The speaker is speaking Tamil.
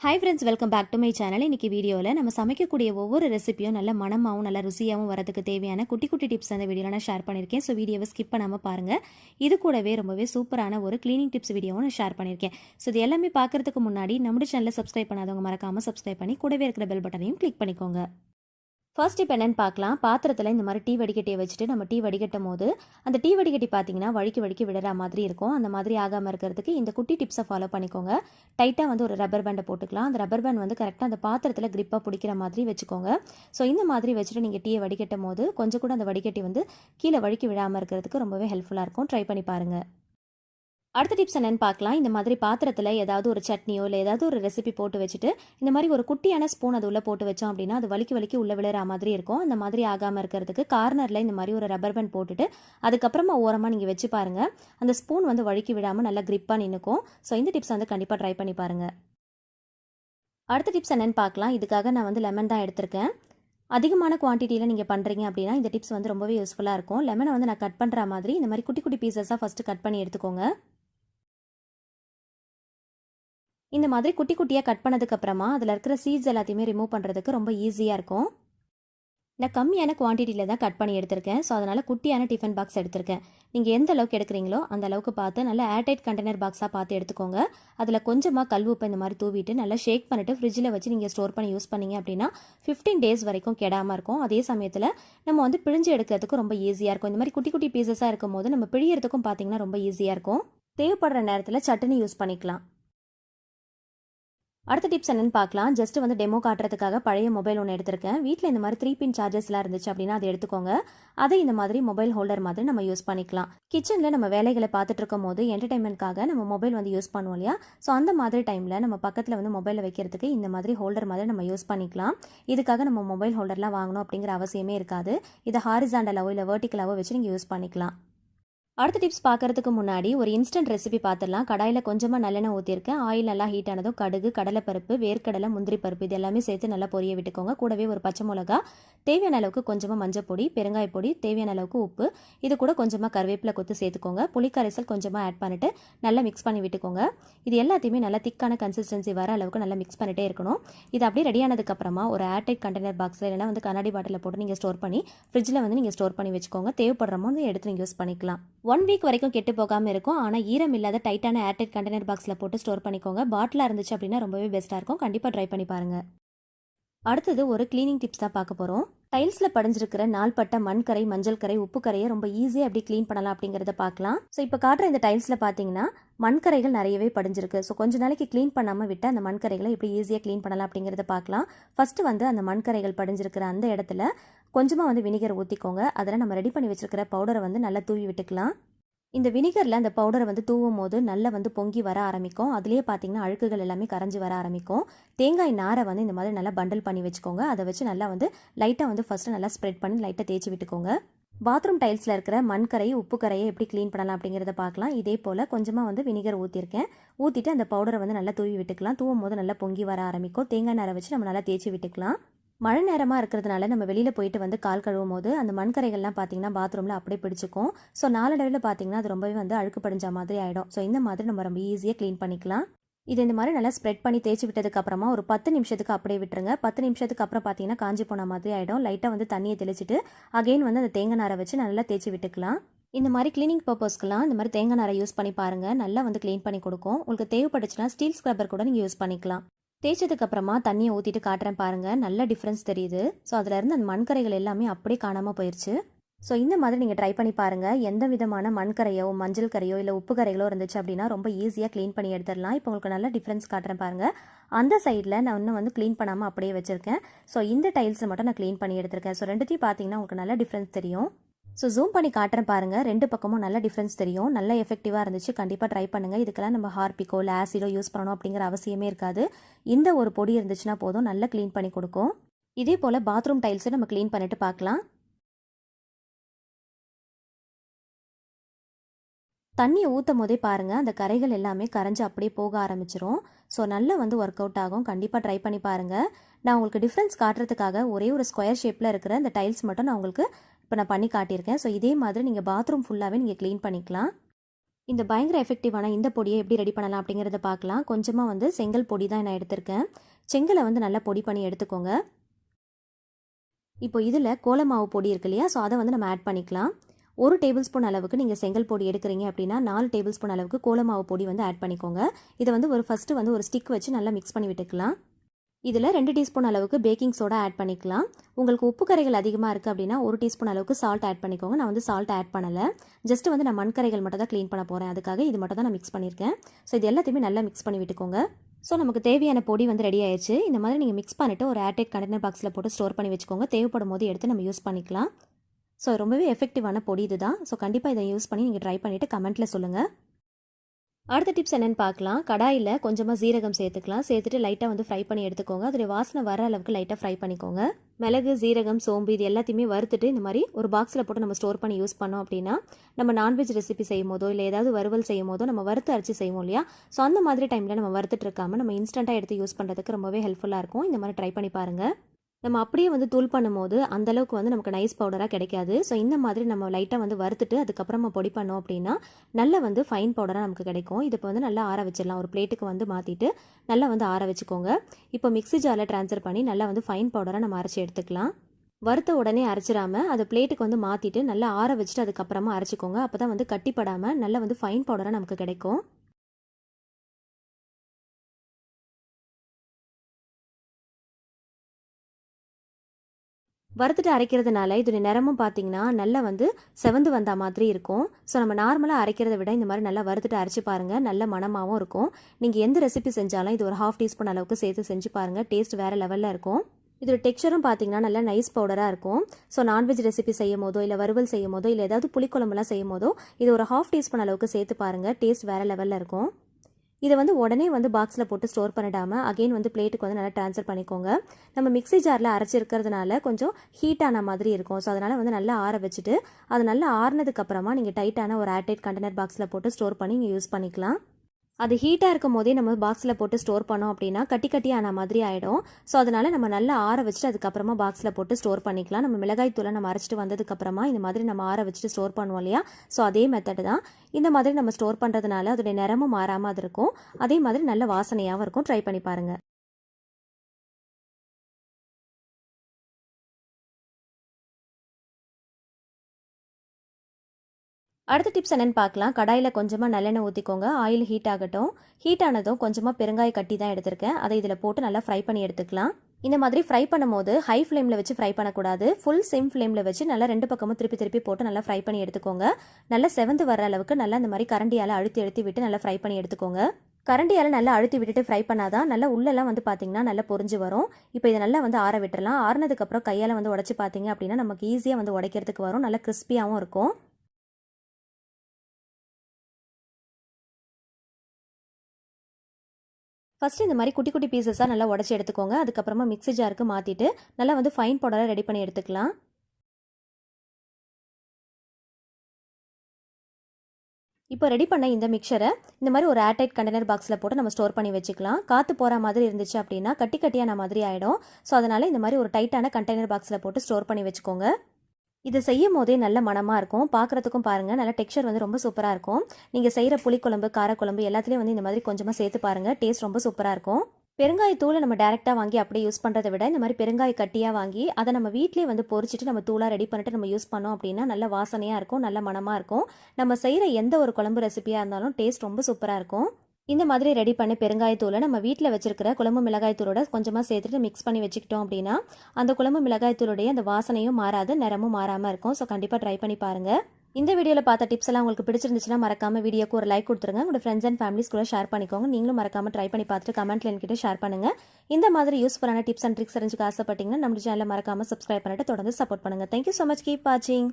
Hi friends welcome back to my channel இன்னைக்கு வீடியோவில் நம்ம சமைக்கக்கூடிய ஒவ்வொரு ரெசிபியும் நல்ல மனமாகவும் நல்ல ருசியாகவும் வரதுக்கு தேவையான குட்டி குட்டி டிப்ஸ் அந்த வீடியோவில் நான் ஷேர் பண்ணியிருக்கேன். ஸோ வீடியோவை ஸ்கிப் பண்ணாமல் பாருங்கள் இது கூடவே ரொம்பவே சூப்பரான ஒரு க்ளீனிங் டிப்ஸ் வீடியோவும் நான் ஷேர் பண்ணியிருக்கேன். ஸோ இது எல்லாமே பார்க்கறதுக்கு முன்னாடி நம்ம சேனலை சப்ஸ்கிரைப் பண்ணாதவங்க மறக்காமல் சப்ஸ்கிரைப் பண்ணி கூடவே இருக்கிற பெல் பட்டனையும் கிளிக் பண்ணிக்கோங்க. ஃபர்ஸ்ட் இப்போ என்னென்னு பார்க்கலாம். பாத்திரத்தில் இந்த மாதிரி டீ வடிகட்டியை வச்சுட்டு நம்ம டீ வடிகட்டும் போது அந்த டீ வடிகட்டி பார்த்தீங்கன்னா வழுக்கி வழுக்கி விடுற மாதிரி இருக்கும். அந்த மாதிரி ஆகாமல் இருக்கிறதுக்கு இந்த குட்டி டிப்ஸை ஃபாலோ பண்ணிக்கோங்க. டைட்டாக வந்து ஒரு ரப்பர் பேண்டை போட்டுக்கலாம். அந்த ரப்பர் பேண்ட் வந்து கரெக்டாக அந்த பாத்திரத்தில் கிரிப்பாக பிடிக்கிற மாதிரி வச்சுக்கோங்க. ஸோ இந்த மாதிரி வச்சுட்டு நீங்கள் டீயை வடிகட்டும் போது கொஞ்சம் கூட அந்த வடிகட்டி வந்து கீழே வழுக்கி விழாமல் இருக்கிறதுக்கு ரொம்பவே ஹெல்ப்ஃபுல்லாக இருக்கும். ட்ரை பண்ணி பாருங்கள் அடுத்த டிப்ஸ் என்னென்னு பார்க்கலாம். இந்த மாதிரி பாத்திரத்தில் ஏதாவது ஒரு சட்னியோ இல்லை ஏதாவது ஒரு ரெசிபி போட்டு வச்சுட்டு இந்த மாதிரி ஒரு குட்டியான ஸ்பூன் அது உள்ளே போட்டு வச்சோம் அப்படின்னா அது வலிக்கு வலிக்கு உள்ளே விழுற மாதிரி இருக்கும். அந்த மாதிரி ஆகாமல் இருக்கிறதுக்கு கார்னரில் இந்த மாதிரி ஒரு ரப்பர் பேண்ட் போட்டுட்டு அதுக்கப்புறமா ஓரமாக நீங்கள் வச்சு பாருங்கள் அந்த ஸ்பூன் வந்து வழுக்கி விடாமல் நல்லா கிரிப்பாக நின்றுக்கும் ஸோ இந்த டிப்ஸ் வந்து கண்டிப்பாக ட்ரை பண்ணி பாருங்கள் அடுத்த டிப்ஸ் என்னென்னு பார்க்கலாம். இதுக்காக நான் வந்து லெமன் தான் எடுத்திருக்கேன். அதிகமான குவான்டிட்டியில் நீங்கள் பண்ணுறீங்க அப்படின்னா இந்த டிப்ஸ் வந்து ரொம்பவே யூஸ்ஃபுல்லாக இருக்கும். லெமனை வந்து நான் கட் பண்ணுற மாதிரி இந்த மாதிரி குட்டி குட்டி பீசஸாக ஃபஸ்ட்டு கட் பண்ணி எடுத்துக்கோங்க. இந்த மாதிரி குட்டி குட்டியாக கட் பண்ணதுக்கப்புறமா அதில் இருக்கிற சீட்ஸ் எல்லாத்தையுமே ரிமூவ் பண்ணுறதுக்கு ரொம்ப ஈஸியாக இருக்கும். நான் கம்மியான குவான்டிட்டியில் தான் கட் பண்ணி எடுத்திருக்கேன். ஸோ அதனால் குட்டியான டிஃபன் பாக்ஸ் எடுத்திருக்கேன். நீங்கள் எந்த அளவுக்கு எடுக்கிறீங்களோ அந்த அளவுக்கு பார்த்து நல்லா ஏர்டைட் கண்டெய்னர் பாக்ஸாக பார்த்து எடுத்துக்கோங்க. அதில் கொஞ்சமாக கல் உப்பு இந்த மாதிரி தூவிட்டு நல்லா ஷேக் பண்ணிவிட்டு ஃப்ரிட்ஜில் வச்சு நீங்கள் ஸ்டோர் பண்ணி யூஸ் பண்ணீங்க அப்படின்னா ஃபிஃப்டீன் டேஸ் வரைக்கும் கெடாமல் இருக்கும். அதே சமயத்தில் நம்ம வந்து பிழிஞ்சு எடுக்கிறதுக்கு ரொம்ப ஈஸியாக இருக்கும். இந்த மாதிரி குட்டி குட்டி பீசஸாக இருக்கும் போது நம்ம பிழியறதுக்கும் பார்த்தீங்கன்னா ரொம்ப ஈஸியாக இருக்கும். தேவைப்படுற நேரத்தில் சட்னி யூஸ் பண்ணிக்கலாம். அடுத்த டிப்ஸ் என்னன்னு பார்க்கலாம். ஜஸ்ட் வந்து டெமோ காட்டுறதுக்காக பழைய மொபைல் ஒன்று எடுத்திருக்கேன். வீட்டில் இந்த மாதிரி த்ரீ பின் சார்ஜஸ்லாம் இருந்துச்சு அப்படின்னா அதை எடுத்துக்கோங்க. அதை இந்த மாதிரி மொபைல் ஹோல்டர் மாதிரி நம்ம யூஸ் பண்ணிக்கலாம். கிச்சனில் நம்ம வேலைகளை பார்த்துட்டு இருக்கும் போது என்டர்டைன்மெண்ட்காக நம்ம மொபைல் வந்து யூஸ் பண்ணுவோம் இல்லையா? ஸோ அந்த மாதிரி டைமில் நம்ம பக்கத்தில் வந்து மொபைலை வைக்கிறதுக்கு இந்த மாதிரி ஹோல்டர் மாதிரி நம்ம யூஸ் பண்ணிக்கலாம். இதுக்காக நம்ம மொபைல் ஹோல்டர்லாம் வாங்கணும் அப்படிங்கிற அவசியமே இருக்காது. இதை ஹாரிசாண்டலாவோ இல்லை வேர்ட்டிக்கலாவோ வச்சு நீங்கள் யூஸ் பண்ணிக்கலாம். அடுத்த டிப்ஸ் பார்க்கறதுக்கு முன்னாடி ஒரு இன்ஸ்டன்ட் ரெசிபி பார்த்துடலாம். கடாயில் கொஞ்சமாக நல்லெண்ணெய் ஊற்றிருக்கேன் ஆயில் நல்லா ஹீட் ஆனதும் கடுகு கடலைப்பருப்பு வேர்க்கடலை முந்திரி பருப்பு இது எல்லாமே சேர்த்து நல்லா பொரிய விட்டுக்கோங்க. கூடவே ஒரு பச்சை மிளகா தேவையான அளவுக்கு கொஞ்சமாக மஞ்சள் பொடி பெருங்காய பொடி தேவையான அளவுக்கு உப்பு. இது கூட கொஞ்சமாக கருவேப்பிலை கொத்து சேர்த்துக்கோங்க. புளிக்கரைசல் கொஞ்சமாக ஆட் பண்ணிவிட்டு நல்லா மிக்ஸ் பண்ணி விட்டுக்கோங்க. இது எல்லாத்தையுமே நல்லா திக்கான கன்சிஸ்டன்சி வர அளவுக்கு நல்லா மிக்ஸ் பண்ணிகிட்டே இருக்கணும். இது அப்படியே ரெடியானதுக்கப்புறமா ஒரு ஏர்டைட் கண்டெய்னர் பாக்ஸில் இல்லைனா வந்து கண்ணாடி பாட்டிலில் போட்டு நீங்கள் ஸ்டோர் பண்ணி ஃப்ரிட்ஜில் வந்து நீங்கள் ஸ்டோர் பண்ணி வச்சுக்கோங்க. தேவைப்படுற வந்து எடுத்து நீங்கள் யூஸ் பண்ணிக்கலாம். ஒன் வீக் வரைக்கும் கெட்டு போகாமல் இருக்கும். ஆனால் ஈரம் இல்லாத டைட்டான ஏர்டெட் கண்டெய்னர் பாக்ஸில் போட்டு ஸ்டோர் பண்ணிக்கோங்க. பாட்டிலாக இருந்துச்சு அப்படின்னா ரொம்பவே பெஸ்ட்டாக இருக்கும். கண்டிப்பாக ட்ரை பண்ணி பாருங்கள் அடுத்தது ஒரு க்ளீனிங் டிப்ஸ் தான் பார்க்க போகிறோம் டைல்ஸில் படிஞ்சிருக்கிற நாள்பட்ட மண்கரை மஞ்சள் கரை உப்பு கரையை ரொம்ப ஈஸியாக எப்படி க்ளீன் பண்ணலாம் அப்படிங்கிறத பார்க்கலாம். ஸோ இப்போ காட்டுற இந்த டைல்ஸில் பார்த்தீங்கன்னா மண்கரைகள் நிறையவே படிஞ்சிருக்கு. ஸோ கொஞ்ச நாளைக்கு க்ளீன் பண்ணாமல் விட்டு அந்த மண்கரைகளை எப்படி ஈஸியாக க்ளீன் பண்ணலாம் அப்படிங்கிறத பார்க்கலாம். ஃபஸ்ட்டு வந்து அந்த மண்கரைகள் படிஞ்சிருக்கிற அந்த இடத்துல கொஞ்சமாக வந்து வினிகர் ஊற்றிக்கோங்க அதில் நம்ம ரெடி பண்ணி வச்சுருக்கிற பவுடரை வந்து நல்லா தூவி விட்டுக்கலாம். இந்த வினிகரில் அந்த பவுடரை வந்து தூவும் போது நல்லா வந்து பொங்கி வர ஆரம்பிக்கும். அதுலேயே பார்த்தீங்கன்னா அழுக்குகள் எல்லாமே கரைஞ்சி வர ஆரம்பிக்கும். தேங்காய் நாரை வந்து இந்த மாதிரி நல்லா பண்டில் பண்ணி வச்சுக்கோங்க. அதை வச்சு நல்லா வந்து லைட்டாக வந்து ஃபஸ்ட்டு நல்லா ஸ்ப்ரெட் பண்ணி லைட்டாக தேய்ச்சி விட்டுக்கோங்க. பாத்ரூம் டைல்ஸில் இருக்கிற மண்கரை உப்பு கரையை எப்படி க்ளீன் பண்ணலாம் அப்படிங்கிறத பார்க்கலாம். இதே போல் கொஞ்சமாக வந்து வினிகர் ஊற்றிருக்கேன் ஊற்றிட்டு அந்த பவுடரை வந்து நல்லா தூவி விட்டுக்கலாம். தூவும் போது நல்லா பொங்கி வர ஆரம்பிக்கும். தேங்காய் நாரை வச்சு நம்ம நல்லா தேய்ச்சி விட்டுக்கலாம். மழை நேரமாக இருக்கிறதுனால நம்ம வெளியில் போயிட்டு வந்து கால் கழுவும் போது அந்த மண்கரைகள்லாம் பார்த்தீங்கன்னா பாத்ரூமில் அப்படியே பிடிச்சிக்கும். ஸோ நாளடைவில் பார்த்தீங்கன்னா அது ரொம்பவே வந்து அழுக்கு படிஞ்ச மாதிரி ஆகிடும் ஸோ இந்த மாதிரி நம்ம ரொம்ப ஈஸியாக க்ளீன் பண்ணிக்கலாம். இது இந்த மாதிரி நல்லா ஸ்ப்ரெட் பண்ணி தேய்ச்சி விட்டதுக்கு அப்புறமா ஒரு பத்து நிமிஷத்துக்கு அப்படியே விட்டுருங்க. பத்து நிமிஷத்துக்கு அப்புறம் பார்த்தீங்கன்னா காஞ்சி போன மாதிரி ஆகிடும் லைட்டாக வந்து தண்ணியை தெளிச்சிட்டு அகைன் வந்து அந்த தேங்காய் நாரை வச்சு நல்லா தேய்ச்சி விட்டுக்கலாம். இந்த மாதிரி க்ளீனிங் பர்பஸ்க்குலாம் இந்த மாதிரி தேங்காய் நாரை யூஸ் பண்ணி பாருங்கள் நல்லா வந்து க்ளீன் பண்ணி கொடுக்கும். உங்களுக்கு தேவைப்பட்டுச்சுன்னா ஸ்டீல் ஸ்க்ரப்பர் கூட நீங்கள் யூஸ் பண்ணிக்கலாம். தேய்ச்சதுக்கு அப்புறமா தண்ணியை ஊற்றிட்டு காட்டுறேன் பாருங்கள் நல்ல டிஃப்ரென்ஸ் தெரியுது. ஸோ அதில் இருந்து அந்த மண்கரைகள் எல்லாமே அப்படியே காணாமல் போயிடுச்சு ஸோ இந்த மாதிரி நீங்கள் ட்ரை பண்ணி பாருங்கள் எந்த விதமான மண்கரையோ மஞ்சள் கரையோ இல்லை உப்பு கரைகளோ இருந்துச்சு அப்படின்னா ரொம்ப ஈஸியாக க்ளீன் பண்ணி எடுத்துடலாம். இப்போ உங்களுக்கு நல்ல டிஃப்ரென்ஸ் காட்டுறேன் பாருங்கள் அந்த சைடில் நான் இன்னும் வந்து க்ளீன் பண்ணாமல் அப்படியே வச்சுருக்கேன். ஸோ இந்த டைல்ஸை மட்டும் நான் க்ளீன் பண்ணி எடுத்திருக்கேன். ஸோ ரெண்டுத்தையும் பார்த்தீங்கன்னா உங்களுக்கு நல்ல டிஃப்ரென்ஸ் தெரியும். ஸோ ஜூம் பண்ணி காட்டுறேன் பாருங்கள் ரெண்டு பக்கமும் நல்ல டிஃப்ரென்ஸ் தெரியும். நல்ல எஃபெக்டிவாக இருந்துச்சு. கண்டிப்பாக ட்ரை பண்ணுங்கள் இதுக்கெல்லாம் நம்ம ஹார்பிக்கோ இல்லை ஆசிடோ யூஸ் பண்ணணும் அப்படிங்கிற அவசியமே இருக்காது. இந்த ஒரு பொடி இருந்துச்சுன்னா போதும். நல்லா க்ளீன் பண்ணி கொடுக்கும். இதே போல் பாத்ரூம் டைல்ஸை நம்ம க்ளீன் பண்ணிட்டு பார்க்கலாம். தண்ணியை ஊற்றும் போதே பாருங்கள் அந்த கரைகள் எல்லாமே கரைஞ்சி அப்படியே போக ஆரம்பிச்சிரும். ஸோ நல்லா வந்து ஒர்க் அவுட் ஆகும். கண்டிப்பாக ட்ரை பண்ணி பாருங்கள் நான் உங்களுக்கு டிஃப்ரென்ஸ் காட்டுறதுக்காக ஒரே ஒரு ஸ்கொயர் ஷேப்பில் இருக்கிற அந்த டைல்ஸ் மட்டும் நான் உங்களுக்கு இப்போ நான் பண்ணி காட்டியிருக்கேன். ஸோ இதே மாதிரி நீங்கள் பாத்ரூம் ஃபுல்லாகவே நீங்கள் க்ளீன் பண்ணிக்கலாம். இந்த பயங்கர எஃபெக்டிவான இந்த பொடியை எப்படி ரெடி பண்ணலாம் அப்படிங்கிறத பார்க்கலாம். கொஞ்சமாக வந்து செங்கல் பொடி தான் நான் எடுத்திருக்கேன். செங்கலை வந்து நல்லா பொடி பண்ணி எடுத்துக்கோங்க. இப்போ இதில் கோலமாவு பொடி இருக்கு இல்லையா? ஸோ அதை வந்து நம்ம ஆட் பண்ணிக்கலாம். ஒரு டேபிள் ஸ்பூன் அளவுக்கு நீங்கள் செங்கல் பொடி எடுக்கிறீங்க அப்படின்னா நாலு டேபிள் ஸ்பூன் அளவுக்கு கோலமாவு பொடி வந்து ஆட் பண்ணிக்கோங்க. இதை வந்து ஒரு ஃபஸ்ட்டு வந்து ஒரு ஸ்டிக் வச்சு நல்லா மிக்ஸ் பண்ணி விட்டுக்கலாம். இதில் ரெண்டு டீஸ்பூன் அளவுக்கு பேக்கிங் சோடா ஆட் பண்ணிக்கலாம். உங்களுக்கு உப்பு கரைகள் அதிகமாக இருக்குது அப்படின்னா ஒரு டீஸ்பூன் அளவுக்கு சால்ட் ஆட் பண்ணிக்கோங்க. நான் வந்து சால்ட் ஆட் பண்ணலை. ஜஸ்ட் வந்து நான் மண்கரைகள் மட்டும் தான் க்ளீன் பண்ண போகிறேன். அதுக்காக இது மட்டும் தான் நான் மிக்ஸ் பண்ணியிருக்கேன். ஸோ இது எல்லாத்தையுமே நல்லா மிக்ஸ் பண்ணி விட்டுக்கோங்க. ஸோ நமக்கு தேவையான பொடி வந்து ரெடி ஆயிடுச்சு இந்த மாதிரி நீங்கள் மிக்ஸ் பண்ணிவிட்டு ஒரு ஏர்டைட் கண்டெய்னர் பாக்ஸில் போட்டு ஸ்டோர் பண்ணி வச்சுக்கோங்க. தேவைப்படும் போது எடுத்து நம்ம யூஸ் பண்ணிக்கலாம். ஸோ ரொம்பவே எஃபெக்டிவான பொடி இது தான். ஸோ கண்டிப்பாக இதை யூஸ் பண்ணி நீங்கள் ட்ரை பண்ணிவிட்டு கமெண்ட்டில் சொல்லுங்கள் அடுத்த டிப்ஸ் என்னென்னு பார்க்கலாம். கடாயில் கொஞ்சமாக சீரகம் சேர்த்துக்கலாம். சேர்த்துட்டு லைட்டாக வந்து ஃப்ரை பண்ணி எடுத்துக்கோங்க. அதோடைய வாசனை வர அளவுக்கு லைட்டாக ஃப்ரை பண்ணிக்கோங்க. மிளகு ஜீரகம் சோம்பு இது எல்லாத்தையுமே வறுத்துட்டு இந்த மாதிரி ஒரு பாக்ஸில் போட்டு நம்ம ஸ்டோர் பண்ணி யூஸ் பண்ணோம் அப்படின்னா நம்ம நான்வெஜ் ரெசிபி செய்யும் போதோ இல்லை ஏதாவது வறுவல் செய்யும் போதோ நம்ம வறுத்து அரைச்சி செய்வோம் இல்லையா? ஸோ அந்த மாதிரி டைமில் நம்ம வறுத்துட்டு இருக்காமல் நம்ம இன்ஸ்டண்ட்டாக எடுத்து யூஸ் பண்ணுறதுக்கு ரொம்பவே ஹெல்ப்ஃபுல்லாக இருக்கும். இந்த மாதிரி ட்ரை பண்ணி பாருங்கள் நம்ம அப்படியே வந்து தூள் பண்ணும்போது அந்த அளவுக்கு வந்து நமக்கு நைஸ் பவுடராக கிடைக்காது. ஸோ இந்த மாதிரி நம்ம லைட்டாக வந்து வறுத்துட்டு அதுக்கப்புறமா பொடி பண்ணோம் அப்படின்னா நல்லா வந்து ஃபைன் பவுடராக நமக்கு கிடைக்கும். இது இப்போ வந்து நல்லா ஆற வச்சிடலாம். ஒரு பிளேட்டுக்கு வந்து மாற்றிட்டு நல்லா வந்து ஆற வச்சுக்கோங்க. இப்போ மிக்ஸி ஜாரில் ட்ரான்ஸ்ஃபர் பண்ணி நல்லா வந்து ஃபைன் பவுடராக நம்ம அரைச்சி எடுத்துக்கலாம். வறுத்த உடனே அரைச்சிடாம அதை பிளேட்டுக்கு வந்து மாற்றிட்டு நல்லா ஆற வச்சுட்டு அதுக்கப்புறமா அரைச்சிக்கோங்க. அப்போ தான் வந்து கட்டிப்படாமல் நல்லா வந்து ஃபைன் பவுடராக நமக்கு கிடைக்கும். வறுத்துட்டு அரைக்கிறதுனால இதோடைய நிறமும் பார்த்தீங்கன்னா நல்லா வந்து செவந்து வந்த மாதிரி இருக்கும். ஸோ நம்ம நார்மலாக அரைக்கிறத விட இந்த மாதிரி நல்லா வறுத்துட்டு அரைச்சி பாருங்கள் நல்ல மணமாகவும் இருக்கும். நீங்கள் எந்த ரெசிபி செஞ்சாலும் இது ஒரு ஹாஃப் டீஸ்பூன் அளவுக்கு சேர்த்து செஞ்சு பாருங்கள் டேஸ்ட் வேறு லெவலில் இருக்கும். இதோட டெக்ஸ்சரும் பார்த்தீங்கன்னா நல்லா நைஸ் பவுடராக இருக்கும். ஸோ நான்வெஜ் ரெசிபி செய்யும் போதோ இல்லை வறுவல் செய்யும் போதோ இல்லை ஏதாவது புளிக்குழம்புலாம் செய்யும் போதோ இது ஒரு ஹாஃப் டீஸ்பூன் அளவுக்கு சேர்த்து பாருங்கள் டேஸ்ட் வேறு லெவலில் இருக்கும். இதை வந்து உடனே வந்து பாக்ஸில் போட்டு ஸ்டோர் பண்ணிடாமல் அகெயின் வந்து பிளேட்டுக்கு வந்து நல்லா ட்ரான்ஸ்ஃபர் பண்ணிக்கோங்க. நம்ம மிக்ஸி ஜாரில் அரைச்சிருக்கிறதுனால கொஞ்சம் ஹீட்டான மாதிரி இருக்கும். ஸோ அதனால் வந்து நல்லா ஆற வச்சுட்டு அது நல்லா ஆறுனதுக்கப்புறமா நீங்கள் டைட்டான ஒரு ஏர்டைட் கண்டெய்னர் பாக்ஸில் போட்டு ஸ்டோர் பண்ணி நீங்கள் யூஸ் பண்ணிக்கலாம். அது ஹீட்டாக இருக்கும் போதே நம்ம பாக்ஸில் போட்டு ஸ்டோர் பண்ணோம் அப்படின்னா கட்டி கட்டி ஆன மாதிரி ஆகிடும் ஸோ அதனால் நம்ம நல்லா ஆற வச்சுட்டு அதுக்கப்புறமா பாக்ஸில் போட்டு ஸ்டோர் பண்ணிக்கலாம். நம்ம மிளகாய் தூளை நம்ம அரைச்சிட்டு வந்ததுக்கப்புறமா இந்த மாதிரி நம்ம ஆற வச்சுட்டு ஸ்டோர் பண்ணுவோம் இல்லையா? ஸோ அதே மெத்தட் தான். இந்த மாதிரி நம்ம ஸ்டோர் பண்ணுறதுனால அதோடைய நிறமும் மாறாமல் அது இருக்கும். அதே மாதிரி நல்ல வாசனையாகவும் இருக்கும். ட்ரை பண்ணி பாருங்கள் அடுத்த டிப்ஸ் என்னென்னு பார்க்கலாம். கடாயில் கொஞ்சமாக நல்லெண்ணெய் ஊற்றிக்கோங்க ஆயில் ஹீட் ஆகட்டும். ஹீட் ஆனதும் கொஞ்சமாக பெருங்காய கட்டி தான் எடுத்திருக்கேன். அதை இதில் போட்டு நல்லா ஃப்ரை பண்ணி எடுத்துக்கலாம். இந்த மாதிரி ஃப்ரை பண்ணும்போது ஹை ஃப்ளேமில் வச்சு ஃப்ரை பண்ணக்கூடாது. ஃபுல் சிம் ஃப்ளேமில் வச்சு நல்லா ரெண்டு பக்கமும் திருப்பி திருப்பி போட்டு நல்லா ஃப்ரை பண்ணி எடுத்துக்கோங்க. நல்லா செவந்து வர அளவுக்கு நல்லா இந்த மாதிரி கரண்டியால் அழுத்தி அழுத்தி விட்டு நல்லா ஃப்ரை பண்ணி எடுத்துக்கோங்க. கரண்டியால் நல்லா அழுத்தி விட்டுட்டு ஃப்ரை பண்ணாதான் நல்லா உள்ளெல்லாம் வந்து பார்த்தீங்கன்னா நல்லா பொறிஞ்சு வரும். இப்போ இதை நல்லா வந்து ஆற விட்டுறலாம். ஆறுனதுக்கப்புறம் கையால் வந்து உடச்சி பார்த்தீங்க அப்படின்னா நமக்கு ஈஸியாக வந்து உடைக்கிறதுக்கு வரும். நல்லா கிறிஸ்பியாகவும் இருக்கும். ஃபஸ்ட்டு இந்த மாதிரி குட்டி குட்டி பீசஸாக நல்லா உடச்சி எடுத்துக்கோங்க. அதுக்கப்புறமா மிக்ஸி ஜாருக்கு மாற்றிட்டு நல்லா வந்து ஃபைன் பவுடராக ரெடி பண்ணி எடுத்துக்கலாம். இப்போ ரெடி பண்ண இந்த மிக்சரை இந்த மாதிரி ஒரு ஏர்டைட் கண்டெய்னர் பாக்ஸில் போட்டு நம்ம ஸ்டோர் பண்ணி வச்சுக்கலாம். காற்று போகிற மாதிரி இருந்துச்சு அப்படின்னா கட்டி கட்டியான மாதிரி ஆகிடும் ஸோ அதனால் இந்த மாதிரி ஒரு டைட்டான கண்டெய்னர் பாக்ஸில் போட்டு ஸ்டோர் பண்ணி வச்சுக்கோங்க. இதை செய்யும் போதே நல்ல மனமாக இருக்கும். பார்க்குறதுக்கும் பாருங்கள் நல்ல டெக்ஸ்சர் வந்து ரொம்ப சூப்பராக இருக்கும். நீங்கள் செய்கிற புளிக்குழம்பு காரக்குழம்பு எல்லாத்துலேயும் வந்து இந்த மாதிரி கொஞ்சமாக சேர்த்து பாருங்கள் டேஸ்ட் ரொம்ப சூப்பராக இருக்கும். பெருங்காயத்தூளை நம்ம டேரெக்டாக வாங்கி அப்படியே யூஸ் பண்ணுறதை விட இந்த மாதிரி பெருங்காய கட்டியாக வாங்கி அதை நம்ம வீட்டிலே வந்து பொறிச்சிட்டு நம்ம தூளாக ரெடி பண்ணிட்டு நம்ம யூஸ் பண்ணோம் அப்படின்னா நல்ல வாசனையாக இருக்கும் நல்ல மனமாக இருக்கும். நம்ம செய்கிற எந்த ஒரு குழம்பு ரெசிபியாக இருந்தாலும் டேஸ்ட் ரொம்ப சூப்பராக இருக்கும். இந்த மாதிரி ரெடி பண்ண பெருங்காயத்தூளை நம்ம வீட்டில் வச்சிருக்கிற குழம்பு மிளகாய்த்தூளோட கொஞ்சமாக சேர்த்துட்டு மிக்ஸ் பண்ணி வச்சுக்கிட்டோம் அப்படின்னா அந்த குழம்பு மிளகாய்த்தூளுடைய அந்த வாசனையும் மாறாது நிறமும் மாறாமல் இருக்கும். ஸோ கண்டிப்பாக ட்ரை பண்ணி பாருங்கள் இந்த வீடியோவில் பார்த்த டிப்ஸ் எல்லாம் உங்களுக்கு பிடிச்சிருந்துச்சுன்னா மறக்காம வீடியோக்கு ஒரு லைக் கொடுத்துருங்க. உங்களோட ஃப்ரெண்ட்ஸ் அண்ட் ஃபேமிலிஸ் கூட ஷேர் பண்ணிக்கோங்க. நீங்களும் மறக்காம ட்ரை பண்ணி பார்த்துட்டு கமெண்ட்ல என்கிட்ட ஷேர் பண்ணுங்க. இந்த மாதிரி யூஸ்ஃபுல்லான டிப்ஸ் அண்ட் ட்ரிக்ஸ் அறிஞ்சுக்க ஆசைப்பட்டீங்கன்னா நம்ம சேனலில் மறக்காம சப்ஸ்கிரைப் பண்ணிட்டு தொடர்ந்து சப்போர்ட் பண்ணுங்க. தேங்க்யூ ஸோ மச் கீப் வாட்சிங்